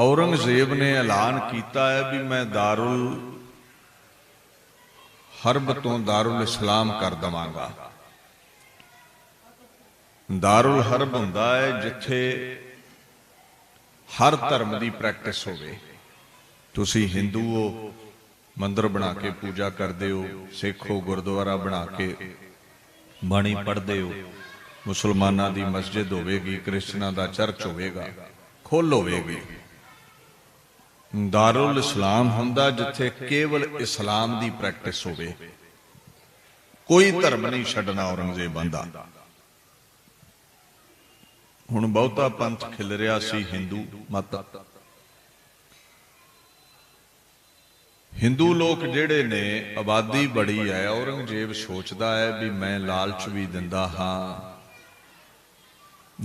ਔਰੰਗਜ਼ੇਬ ਨੇ ਐਲਾਨ ਕੀਤਾ ਹੈ ਵੀ ਮੈਂ ਦਾਰੁਲ ਹਰਬ ਤੋਂ ਦਾਰੁਲ ਇਸਲਾਮ ਕਰ ਦਵਾਂਗਾ। ਦਾਰੁਲ ਹਰਬ ਹੁੰਦਾ ਹੈ ਜਿੱਥੇ ਹਰ ਧਰਮ ਦੀ ਪ੍ਰੈਕਟਿਸ ਹੋਵੇ। ਤੁਸੀਂ ਹਿੰਦੂ ਹੋ ਮੰਦਰ ਬਣਾ ਕੇ ਪੂਜਾ ਕਰਦੇ ਹੋ, ਸਿੱਖ ਹੋ ਗੁਰਦੁਆਰਾ ਬਣਾ ਕੇ ਬਾਣੀ ਪੜ੍ਹਦੇ ਹੋ, ਮੁਸਲਮਾਨਾਂ ਦੀ ਮਸਜਿਦ ਹੋਵੇਗੀ ਕ੍ਰਿਸਚਨਾਂ ਦਾ ਚਰਚ ਹੋਵੇਗਾ ਖੁੱਲ ਹੋਵੇਗੀ। ਦਾਰੁਲ ਇਸਲਾਮ ਹੁੰਦਾ ਜਿੱਥੇ ਕੇਵਲ ਇਸਲਾਮ ਦੀ ਪ੍ਰੈਕਟਿਸ ਹੋਵੇ। ਕੋਈ ਧਰਮ ਨਹੀਂ ਛੱਡਣਾ ਔਰੰਗਜ਼ੇਬ ਬੰਦਾ ਹੁਣ ਬਹੁਤਾ ਪੰਥ ਖਿਲ ਰਿਹਾ ਸੀ ਹਿੰਦੂ ਮਤ। ਹਿੰਦੂ ਲੋਕ ਜਿਹੜੇ ਨੇ, ਆਬਾਦੀ ਬੜੀ ਹੈ, ਔਰੰਗਜ਼ੇਬ ਸੋਚਦਾ ਹੈ ਵੀ ਮੈਂ ਲਾਲਚ ਵੀ ਦਿੰਦਾ ਹਾਂ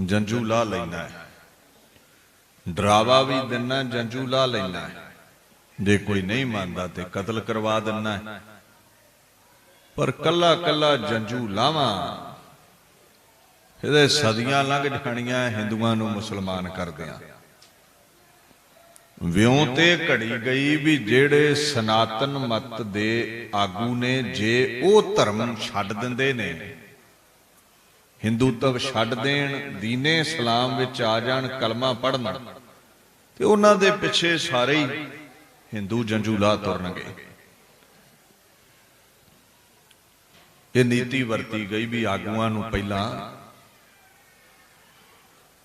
ਜੰਜੂ ਲਾ ਲੈਣਾ ਹੈ। ਡਰਾਵਾ ਵੀ ਦਿੰਨਾ, ਜੰਜੂ ਲਾ ਲੈਣਾ ਜੇ ਕੋਈ ਨਹੀਂ ਮੰਨਦਾ ਤੇ ਕਤਲ ਕਰਵਾ ਦਿੰਨਾ। ਪਰ ਕੱਲਾ ਕੱਲਾ ਜੰਜੂ ਲਾਵਾਂ। ਇਹਦੇ ਸਦੀਆਂ ਲੰਘ ਜਾਣੀਆਂ, ਹਿੰਦੂਆਂ ਨੂੰ ਮੁਸਲਮਾਨ ਕਰਦਿਆਂ। ਵਿਉਂ ਤੇ ਘੜੀ ਗਈ ਵੀ ਜਿਹੜੇ ਸਨਾਤਨ ਮਤ ਦੇ ਆਗੂ ਨੇ, ਜੇ ਉਹ ਧਰਮ ਛੱਡ ਦਿੰਦੇ ਨੇ ਹਿੰਦੂਤਵ ਛੱਡ ਦੇਣ, ਦੀਨੇ ਇਸਲਾਮ ਵਿੱਚ ਆ ਜਾਣ, ਕਲਮਾ ਪੜਨ ਤੇ ਉਹਨਾਂ ਦੇ ਪਿੱਛੇ ਸਾਰੇ ਹੀ ਹਿੰਦੂ ਜੰਜੂਲਾ ਤੁਰਨਗੇ। ਇਹ ਨੀਤੀ ਵਰਤੀ ਗਈ ਵੀ ਆਗੂਆਂ ਨੂੰ ਪਹਿਲਾਂ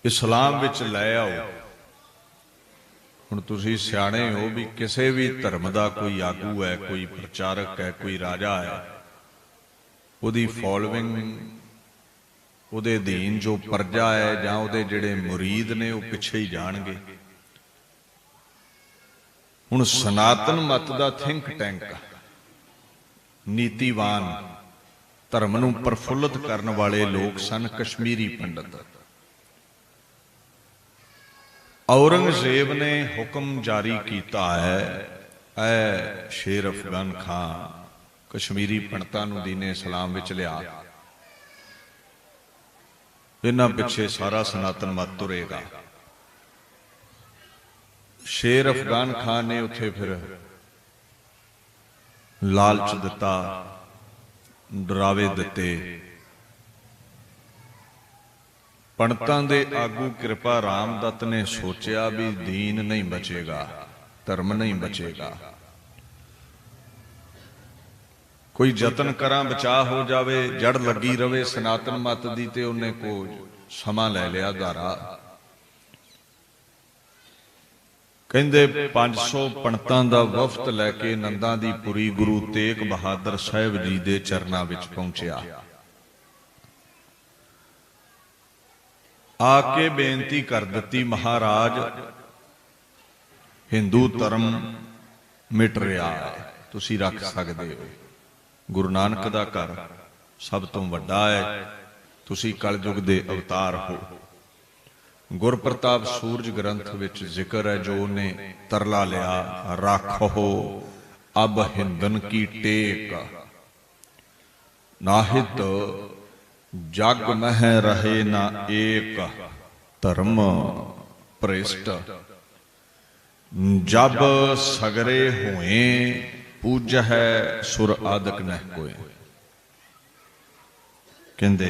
ਇਸਲਾਮ ਵਿੱਚ ਲੈ ਆਓ। ਹੁਣ ਤੁਸੀਂ ਸਿਆਣੇ ਹੋ ਵੀ ਕਿਸੇ ਵੀ ਧਰਮ ਦਾ ਕੋਈ ਆਗੂ ਹੈ, ਕੋਈ ਪ੍ਰਚਾਰਕ ਹੈ, ਕੋਈ ਰਾਜਾ ਹੈ, ਉਹਦੀ ਫੋਲੋਇੰਗ ਉਹਦੇ ਅਧੀਨ ਜੋ ਪਰਜਾ ਹੈ ਜਾਂ ਉਹਦੇ ਜਿਹੜੇ ਮੁਰੀਦ ਨੇ ਉਹ ਪਿੱਛੇ ਹੀ ਜਾਣਗੇ। ਹੁਣ ਸਨਾਤਨ ਮਤ ਦਾ ਥਿੰਕ ਟੈਂਕ ਨੀਤੀਵਾਨ, ਧਰਮ ਨੂੰ ਪ੍ਰਫੁੱਲਤ ਕਰਨ ਵਾਲੇ ਲੋਕ ਸਨ ਕਸ਼ਮੀਰੀ ਪੰਡਤ। ਔਰੰਗਜ਼ੇਬ ਨੇ ਹੁਕਮ ਜਾਰੀ ਕੀਤਾ ਹੈ, ਐ ਸ਼ੇਰ ਅਫਗਾਨ ਖਾਨ, ਕਸ਼ਮੀਰੀ ਪੰਡਤਾਂ ਨੂੰ ਦੀਨੇ ਇਸਲਾਮ ਵਿੱਚ ਲਿਆ। ਇਹਨਾਂ ਪਿੱਛੇ ਸਾਰਾ ਸਨਾਤਨ ਮਤ ਤੁਰੇਗਾ। ਸ਼ੇਰ ਅਫਗਾਨ ਖਾਨ ਨੇ ਉੱਥੇ ਫਿਰ ਲਾਲਚ ਦਿੱਤਾ ਡਰਾਵੇ ਦਿੱਤੇ। ਪੰਡਤਾਂ ਦੇ ਆਗੂ ਕਿਰਪਾ ਰਾਮਦੱਤ ਨੇ ਸੋਚਿਆ ਵੀ ਦੀਨ ਨਹੀਂ ਬਚੇਗਾ ਧਰਮ ਨਹੀਂ ਬਚੇਗਾ। ਕੋਈ ਯਤਨ ਕਰਾਂ ਬਚਾ ਹੋ ਜਾਵੇ, ਜੜ ਲੱਗੀ ਰਵੇ, ਸਨਾਤਨ ਮਤ ਦੀ ਤੇ ਉਹਨੇ ਕੋ ਸਮਾਂ ਲੈ ਲਿਆ ਧਾਰਾ। ਕਹਿੰਦੇ 500 ਪੰਡਤਾਂ ਦਾ ਵਫਦ ਲੈ ਕੇ ਨੰਦਾਂ ਦੀ ਪੁਰੀ ਗੁਰੂ ਤੇਗ ਬਹਾਦਰ ਸਾਹਿਬ ਜੀ ਦੇ ਚਰਨਾਂ ਵਿੱਚ ਪਹੁੰਚਿਆ। ਆ ਕੇ ਬੇਨਤੀ ਕਰ ਦਿੱਤੀ ਮਹਾਰਾਜ, ਹਿੰਦੂ ਧਰਮ ਮਿਟ ਰਿਹਾ ਹੈ, ਤੁਸੀਂ ਰੱਖ ਸਕਦੇ ਹੋ। ਗੁਰੂ ਨਾਨਕ ਦਾ ਘਰ ਸਭ ਤੋਂ ਵੱਡਾ ਹੈ। ਤੁਸੀਂ ਕਲਯੁਗ ਦੇ ਅਵਤਾਰ ਹੋ। ਗੁਰਪ੍ਰਤਾਪ ਸੂਰਜ ਗ੍ਰੰਥ ਵਿੱਚ ਜ਼ਿਕਰ ਹੈ, ਜੋ ਉਹਨੇ ਤਰਲਾ ਲਿਆ, ਰੱਖੋ, ਅਬ ਹਿੰਦਨ ਕੀ ਟੇਕ। ਨਾਹਿਤ ਜਗ ਮਹਿ ਰਹੇ ਨਾ ਏਕ, ਧਰਮ ਭ੍ਰਿਸ਼ਟ। ਜਬ ਸਗਰੇ ਹੋਏ ਪੂਜ ਹੈ, ਸੁਰ ਆਦਿਕ ਨਹਿ ਕੋਏ ਕਹਿੰਦੇ,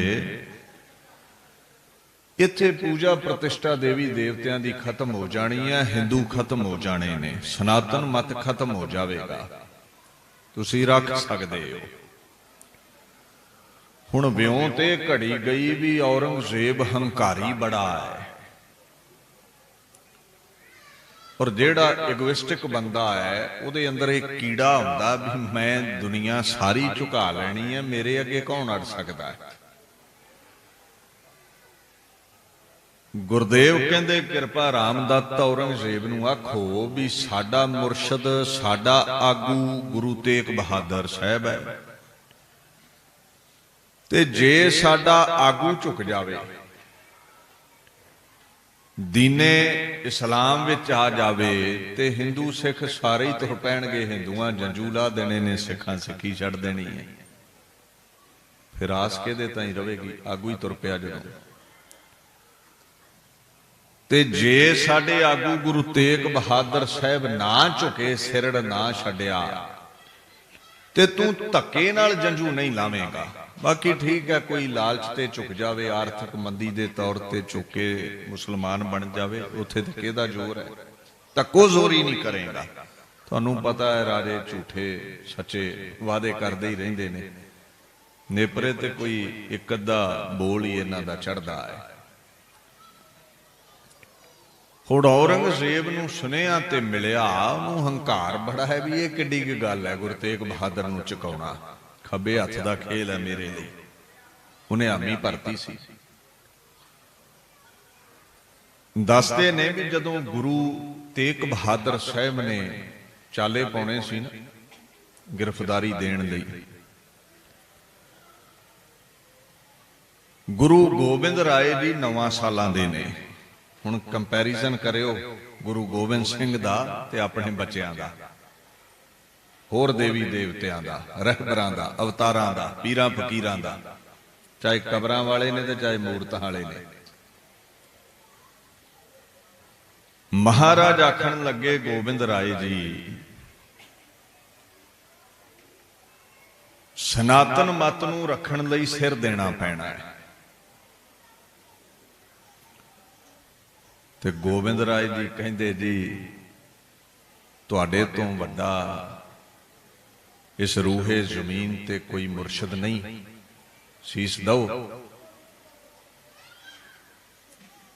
ਇੱਥੇ ਪੂਜਾ ਪ੍ਰਤਿਸ਼ਠਾ ਦੇਵੀ ਦੇਵਤਿਆਂ ਦੀ ਖਤਮ ਹੋ ਜਾਣੀ ਹੈ, ਹਿੰਦੂ ਖਤਮ ਹੋ ਜਾਣੇ ਨੇ, ਸਨਾਤਨ ਮਤ ਖਤਮ ਹੋ ਜਾਵੇਗਾ। ਤੁਸੀਂ ਰੱਖ ਸਕਦੇ ਹੋ। ਹੁਣ ਵਿਉਂ ਤੇ ਘੜੀ ਗਈ ਵੀ ਔਰੰਗਜ਼ੇਬ ਹੰਕਾਰੀ ਬੜਾ ਹੈ। ਔਰ ਜਿਹੜਾ ਇਗੋਇਸਟਿਕ ਬੰਦਾ ਹੈ, ਉਹਦੇ ਅੰਦਰ ਇੱਕ ਕੀੜਾ ਹੁੰਦਾ ਵੀ ਮੈਂ ਦੁਨੀਆ ਸਾਰੀ ਝੁਕਾ ਲੈਣੀ ਹੈ, ਮੇਰੇ ਅੱਗੇ ਕੌਣ ਅੜ ਸਕਦਾ ਹੈ? ਗੁਰਦੇਵ ਕਹਿੰਦੇ, ਕਿਰਪਾ ਰਾਮ ਰਾਮਦੱਤ ਔਰੰਗਜ਼ੇਬ ਨੂੰ ਆਖੋ ਵੀ ਸਾਡਾ ਮੁਰਸ਼ਦ, ਸਾਡਾ ਆਗੂ ਗੁਰੂ ਤੇਗ ਬਹਾਦਰ ਸਾਹਿਬ ਹੈ। ਤੇ ਜੇ ਸਾਡਾ ਆਗੂ ਝੁਕ ਜਾਵੇ ਦੀਨੇ ਇਸਲਾਮ ਵਿੱਚ ਆ ਜਾਵੇ ਤੇ ਹਿੰਦੂ ਸਿੱਖ ਸਾਰੇ ਹੀ ਤੁਰ ਪੈਣਗੇ, ਹਿੰਦੂਆਂ ਜੰਜੂਲਾ ਦੇਣੇ ਨੇ, ਸਿੱਖਾਂ ਸਿੱਖੀ ਛੱਡ ਦੇਣੀ ਹੈ। ਫਿਰ ਆਸ ਕਿਹਦੇ ਤਾਂ ਹੀ ਰਵੇਗੀ ਆਗੂ ਹੀ ਤੁਰ ਪਿਆ ਜਦੋਂ। ਤੇ ਜੇ ਸਾਡੇ ਆਗੂ ਗੁਰੂ ਤੇਗ ਬਹਾਦਰ ਸਾਹਿਬ ਨਾ ਝੁਕੇ, ਸਿਰੜ ਨਾ ਛੱਡਿਆ, ਤੇ ਤੂੰ ਧੱਕੇ ਨਾਲ ਜੰਜੂ ਨਹੀਂ ਲਾਵੇਂਗਾ। ਬਾਕੀ ਠੀਕ ਹੈ ਕੋਈ ਲਾਲਚ ਤੇ ਝੁਕ ਜਾਵੇ, ਆਰਥਿਕ ਮੰਦੀ ਦੇ ਤੌਰ ਤੇ ਝੁਕੇ ਮੁਸਲਮਾਨ ਬਣ ਜਾਵੇ, ਉੱਥੇ ਤੇ ਕਿਹਦਾ ਜ਼ੋਰ ਹੈ? ਧੱਕੋ ਜ਼ੋਰੀ ਨਹੀਂ ਕਰੇਗਾ। ਤੁਹਾਨੂੰ ਪਤਾ ਹੈ, ਰਾਜੇ ਝੂਠੇ, ਸੱਚੇ ਵਾਅਦੇ ਕਰਦੇ ਹੀ ਰਹਿੰਦੇ ਨੇ। ਨੇਪਰੇ ਤੇ ਕੋਈ ਇੱਕ ਅੱਧਾ ਬੋਲ ਹੀ ਇਹਨਾਂ ਦਾ ਚੜਦਾ ਹੈ। ਹੁਣ ਔਰੰਗਜ਼ੇਬ ਨੂੰ ਸੁਨੇਹਾ ਤੇ ਮਿਲਿਆ, ਉਹਨੂੰ ਹੰਕਾਰ ਬੜਾ ਹੈ ਵੀ ਇਹ ਕਿੱਡੀ ਕੀ ਗੱਲ ਹੈ ਗੁਰੂ ਤੇਗ ਬਹਾਦਰ ਨੂੰ ਚੁਕਾਉਣਾ। ਖੱਬੇ ਹੱਥ ਦਾ ਖੇਲ ਹੈ ਮੇਰੇ ਲਈ। ਉਹਨੇ ਆਮੀ ਭਰਤੀ ਸੀ। ਦੱਸਦੇ ਨੇ ਵੀ ਜਦੋਂ ਗੁਰੂ ਤੇਗ ਬਹਾਦਰ ਸਾਹਿਬ ਨੇ ਚਾਲੇ ਪਾਉਣੇ ਸੀ ਨਾ, ਗ੍ਰਿਫਤਾਰੀ ਦੇਣ ਲਈ। ਗੁਰੂ ਗੋਬਿੰਦ ਰਾਏ ਜੀ 9 ਸਾਲਾਂ ਦੇ ਨੇ। ਹੁਣ ਕੰਪੈਰੀਜ਼ਨ ਕਰਿਓ ਗੁਰੂ ਗੋਬਿੰਦ ਸਿੰਘ ਦਾ ਤੇ ਆਪਣੇ ਬੱਚਿਆਂ ਦਾ। ਹੋਰ ਦੇਵੀ ਦੇਵਤਿਆਂ ਦਾ, ਰਹਿਬਰਾਂ ਦਾ, ਅਵਤਾਰਾਂ ਦਾ, ਪੀਰਾਂ ਫਕੀਰਾਂ ਦਾ। ਚਾਹੇ ਕਬਰਾਂ ਵਾਲੇ ਨੇ ਤੇ ਚਾਹੇ ਮੂਰਤਾਂ ਵਾਲੇ ਨੇ। ਮਹਾਰਾਜ ਆਖਣ ਲੱਗੇ, ਗੋਬਿੰਦ ਰਾਏ ਜੀ, ਸਨਾਤਨ ਮਤ ਨੂੰ ਰੱਖਣ ਲਈ ਸਿਰ ਦੇਣਾ ਪੈਣਾ ਹੈ। ਤੇ ਗੋਬਿੰਦ ਰਾਏ ਜੀ ਕਹਿੰਦੇ ਜੀ, ਤੁਹਾਡੇ ਤੋਂ ਵੱਡਾ ਇਸ ਰੂਹੇ ਜ਼ਮੀਨ ਤੇ ਕੋਈ ਮੁਰਸ਼ਿਦ ਨਹੀਂ। ਸੀਸ ਦਓ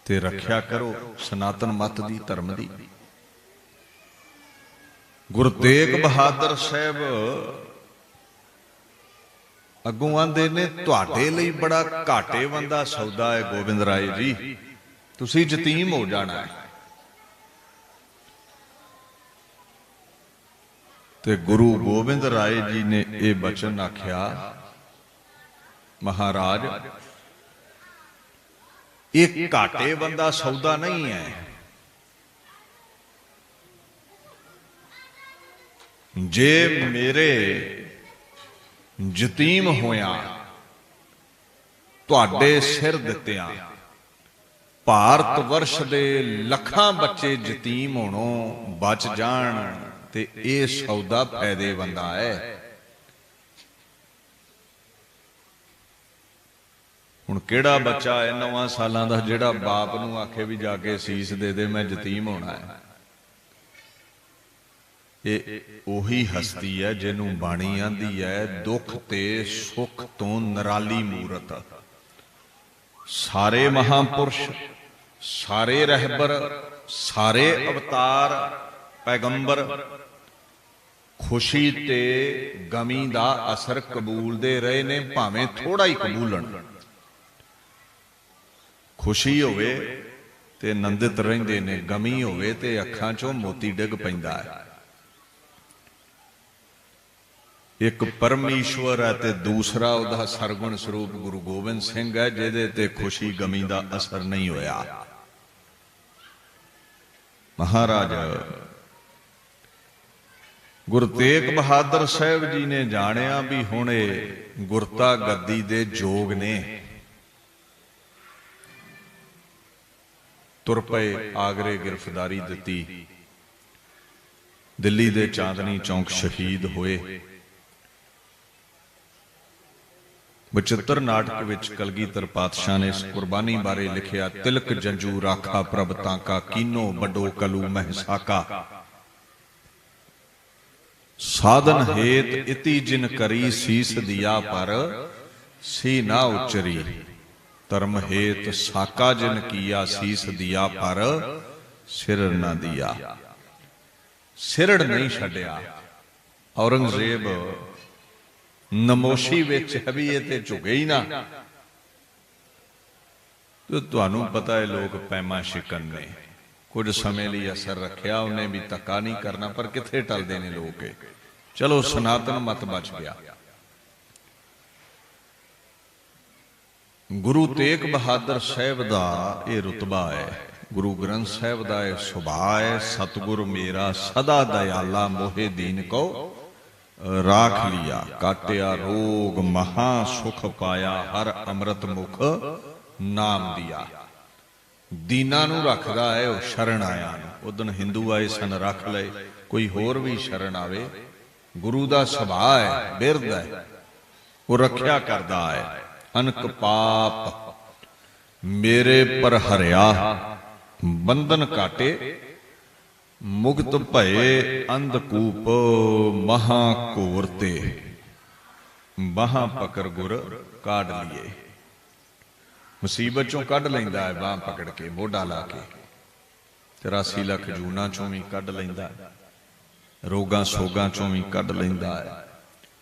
ਤੇ ਰੱਖਿਆ ਕਰੋ ਸਨਾਤਨ ਮਤ ਦੀ ਧਰਮ ਦੀ। ਗੁਰੂ ਤੇਗ ਬਹਾਦਰ ਸਾਹਿਬ ਅੱਗੋਂ ਆਂਦੇ ਨੇ, ਤੁਹਾਡੇ ਲਈ ਬੜਾ ਘਾਟੇਵੰਦਾ ਸੌਦਾ ਹੈ ਗੋਬਿੰਦ ਰਾਏ ਜੀ। ਤੁਸੀਂ ਯਤੀਮ ਹੋ ਜਾਣਾ ਹੈ। ਤੇ ਗੁਰੂ ਗੋਬਿੰਦ ਰਾਏ ਜੀ ਨੇ ਇਹ ਬਚਨ ਆਖਿਆ, ਮਹਾਰਾਜ, ਇਹ ਘਾਟੇ ਬੰਦਾ ਸੌਦਾ ਨਹੀਂ ਹੈ। ਜੇ ਮੇਰੇ ਯਤੀਮ ਹੋਇਆ, ਤੁਹਾਡੇ ਸਿਰ ਦਿੱਤਿਆਂ, ਭਾਰਤ ਵਰਸ਼ ਦੇ ਲੱਖਾਂ ਬੱਚੇ ਯਤੀਮ ਹੋਣੋਂ ਬਚ ਜਾਣ। ਤੇ ਇਹ ਸੌਦਾ ਫਾਇਦੇਮੰਦਾ ਹੈ। ਹੁਣ ਕਿਹੜਾ ਬੱਚਾ ਹੈ 9 ਸਾਲਾਂ ਦਾ ਜਿਹੜਾ ਬਾਪ ਨੂੰ ਆਖੇ ਵੀ ਜਾ ਕੇ ਸੀਸ ਦੇ ਦੇ, ਮੈਂ ਯਤੀਮ ਹੋਣਾ ਹੈ। ਇਹ ਉਹੀ ਹਸਤੀ ਹੈ ਜਿਹਨੂੰ ਬਾਣੀ ਆਂਦੀ ਹੈ, ਦੁੱਖ ਤੇ ਸੁੱਖ ਤੋਂ ਨਰਾਲੀ ਮੂਰਤ। ਸਾਰੇ ਮਹਾਪੁਰਸ਼, ਸਾਰੇ ਰਹਿਬਰ, ਸਾਰੇ ਅਵਤਾਰ ਪੈਗੰਬਰ, ਖੁਸ਼ੀ ਤੇ ਗਮੀ ਦਾ ਅਸਰ ਕਬੂਲਦੇ ਰਹੇ ਨੇ, ਭਾਵੇਂ ਥੋੜਾ ਹੀ ਕਬੂਲਣ। ਖੁਸ਼ੀ ਹੋਵੇ ਤੇ ਨੰਦਿਤ ਰਹਿੰਦੇ ਨੇ, ਗਮੀ ਹੋਵੇ ਤੇ ਅੱਖਾਂ ਚੋਂ ਮੋਤੀ ਡਿੱਗ ਪੈਂਦਾ ਹੈ। ਇੱਕ ਪਰਮੇਸ਼ਵਰ ਹੈ ਤੇ ਦੂਸਰਾ ਉਹਦਾ ਸਰਗੁਣ ਸਰੂਪ ਗੁਰੂ ਗੋਬਿੰਦ ਸਿੰਘ ਹੈ, ਜਿਹਦੇ ਤੇ ਖੁਸ਼ੀ, ਗਮੀ ਦਾ ਅਸਰ ਨਹੀਂ ਹੋਇਆ। ਮਹਾਰਾਜ ਗੁਰੂ ਤੇਗ ਬਹਾਦਰ ਸਾਹਿਬ ਜੀ ਨੇ ਜਾਣਿਆ ਵੀ ਹੁਣ ਇਹ ਗੁਰਤਾ ਗੱਦੀ ਦੇ ਜੋਗ ਨੇ। ਤੁਰ ਪਏ ਆਗਰੇ ਗ੍ਰਿਫਤਾਰੀ ਦਿੱਤੀ। ਦਿੱਲੀ ਦੇ ਚਾਂਦਨੀ ਚੌਂਕ ਸ਼ਹੀਦ ਹੋਏ। ਬਚਿੱਤਰ ਨਾਟਕ ਵਿੱਚ ਕਲਗੀਧਰ ਪਾਤਸ਼ਾਹ ਨੇ ਇਸ ਕੁਰਬਾਨੀ ਬਾਰੇ ਲਿਖਿਆ, ਤਿਲਕ ਜੰਜੂ ਰਾਖਾ ਪ੍ਰਭ ਤਾਂਕਾ ਕੀਨੋ ਵੱਡੋ ਕਲੂ ਮਹਿਸਾਕਾ। ਸਾਧਨ ਹੇਤ ਇਤੀ ਜਿਨ ਕਰੀ ਸੀਸ ਦਿਆ ਪਰ ਸੀ ਨਾ ਉਚਰੀ। ਧਰਮ ਹੇਤ ਸਾਕਾ ਜਿਨ ਕੀਆ ਸੀਸ ਦਿਆ ਪਰ ਸਿਰ ਨਾ ਦਿਆ। ਸਿਰੜ ਨਹੀਂ ਛੱਡਿਆ। ਔਰੰਗਜ਼ੇਬ ਨਮੋਸ਼ੀ ਵਿੱਚ ਹੈ ਵੀ ਇਹ ਤੇ ਝੁਕੇ ਹੀ ਨਾ। ਤੇ ਤੁਹਾਨੂੰ ਪਤਾ ਹੈ ਲੋਕ ਪੈਮਾ ਸ਼ਿਕਨ ਨੇ। ਕੁਝ ਸਮੇਂ ਲਈ ਅਸਰ ਰੱਖਿਆ, ਉਹਨੇ ਵੀ ਧੱਕਾ ਨਹੀਂ ਕਰਨਾ, ਪਰ ਕਿੱਥੇ ਟਲਦੇ ਨੇ ਲੋਕ ਚਲੋ, ਸਨਾਤਨ ਮਤ ਬਚ ਗਿਆ। ਗੁਰੂ ਤੇਗ ਬਹਾਦਰ ਸਾਹਿਬ ਦਾ ਇਹ ਰਤਬਾ ਹੈ। ਗੁਰੂ ਗ੍ਰੰਥ ਸਾਹਿਬ ਦਾ ਇਹ ਸੁਭਾਅ ਹੈ। ਸਤਿਗੁਰ ਮੇਰਾ ਸਦਾ ਦਇਆਲਾ, ਮੋਹਿ ਦੀਨ ਕੋ ਰਾਖ ਲਿਆ। ਕਾਟਿਆ ਰੋਗ ਮਹਾ ਸੁਖ ਪਾਇਆ, ਹਰ ਅੰਮ੍ਰਿਤ ਮੁਖ ਨਾਮ ਦਿਆ। ਦੀਨਾ ਨੂੰ ਰੱਖਦਾ ਹੈ, ਉਹ ਸ਼ਰਨ ਆਇਆ ਨੂੰ। ਉਦਨ ਹਿੰਦੂ ਆਏ ਸਨ, ਰੱਖ ਲਏ। ਕੋਈ ਹੋਰ ਵੀ ਸ਼ਰਨ ਆਵੇ। ਗੁਰੂ ਦਾ ਸੁਭਾਅ ਹੈ, ਬਿਰਧ ਹੈ। ਉਹ ਰੱਖਿਆ ਕਰਦਾ ਹੈ। ਅਨਕ ਪਾਪ, ਮੇਰੇ ਪਰ ਹਰਿਆ, ਬੰਧਨ ਕਾਟੇ ਮੁਕਤ ਭਏ ਅੰਧਕੂਪ ਮਹਾ ਘੋਰ ਤੇ। ਬਾਹਾਂ ਪਕਰ ਗੁਰ ਕਾਢ ਲਈਏ ਮੁਸੀਬਤ ਚੋਂ ਕੱਢ ਲੈਂਦਾ ਹੈ, ਬਾਹ ਪਕੜ ਕੇ, ਮੋਢਾ ਲਾ ਕੇ। 83 ਲੱਖ ਜੂਨਾ ਚੋਂ ਵੀ ਕੱਢ ਲੈਂਦਾ ਹੈ, ਰੋਗਾਂ ਸੋਗਾਂ ਚੋਂ ਵੀ ਕੱਢ ਲੈਂਦਾ ਹੈ।